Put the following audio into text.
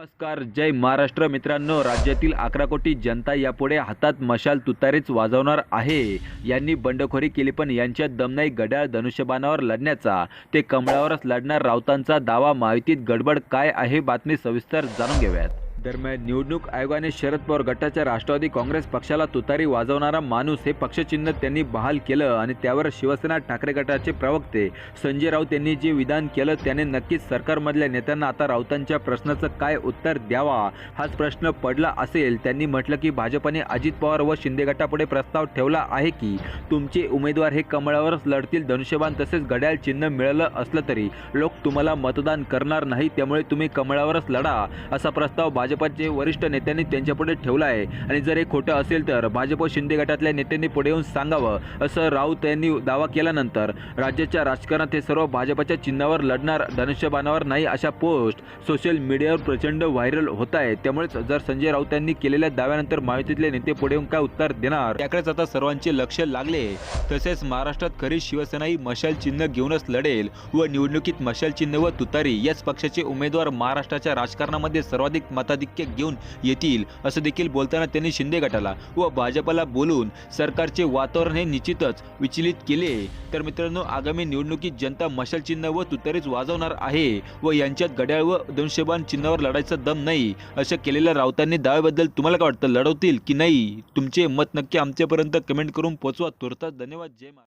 नमस्कार जय महाराष्ट्र. मित्रांनो राज्यातील अकरा कोटी जनता यापुढे हातात मशाल तुतारीच वाजवणार आहे. यांनी बंडखोरी केली पण यांच्या दमनाई गड्याळ धनुष्यबाणावर लढण्याचा ते कमळावरच लढणार राऊतांचा दावा माहितीत गडबड काय आहे बातमी सविस्तर जाणून घेऊयात. दरम्यान निवडणूक आयोगाने शरद पवार गटाच्या राष्ट्रवादी काँग्रेस पक्षाला तुतारी वाजवणारा माणूस हे पक्षचिन्ह त्यांनी बहाल केलं आणि त्यावर शिवसेना ठाकरे गटाचे प्रवक्ते संजय राऊत यांनी जे विधान केलं त्याने नक्कीच सरकारमधल्या नेत्यांना आता राऊतांच्या प्रश्नाचं काय उत्तर द्यावा हाच प्रश्न पडला असेल त्यांनी म्हटलं की भाजपने अजित पवार व शिंदे गटापुढे प्रस्ताव ठेवला आहे की तुमचे उमेदवार हे कमळावरच लढतील धनुष्यबाण तसेच घड्याळ चिन्ह मिळालं असलं तरी लोक तुम्हाला मतदान करणार नाही त्यामुळे तुम्ही कमळावरच लढा असा प्रस्ताव भाजपचे वरिष्ठ नेत्यांनी त्यांच्यापुढे ठेवला आहे. आणि जर हे खोटं असेल तर भाजप शिंदे गटातल्या नेत्यांनी पुढे येऊन सांगावं असं राऊत यांनी दावा केल्यानंतर राज्याच्या राजकारणात हे सर्व भाजपच्या चिन्हावर लढणार धनुष्यबाणावर नाही अशा पोस्ट सोशल मीडियावर प्रचंड व्हायरल होत आहे त्यामुळेच जर संजय राऊत यांनी केलेल्या दाव्यानंतर महायुतीतले नेते पुढे येऊन काय उत्तर देणार? त्याकडेच आता सर्वांचे लक्ष लागले. तसेच महाराष्ट्रात खरी शिवसेना ही मशाल चिन्ह घेऊनच लढेल व निवडणुकीत मशाल चिन्ह व तुतारी याच पक्षाचे उमेदवार महाराष्ट्राच्या राजकारणामध्ये सर्वाधिक मताधिक्य घेऊन येतील असं देखील बोलताना त्यांनी शिंदे गटाला व भाजपला बोलून सरकारचे वातावरण हे निश्चितच विचलित केले. तर मित्रांनो आगामी निवडणुकीत जनता मशाल चिन्ह व तुतारीच वाजवणार आहे व यांच्यात घड्याळ व धनुष्यबाण चिन्हावर लढायचा दम नाही अशा केलेल्या राऊतांनी दाव्याबद्दल तुम्हाला काय वाटतं? लढवतील की नाही? तुमचे मत नक्की आमच्यापर्यंत कमेंट करून पोचवा. तुर्तास धन्यवाद. जय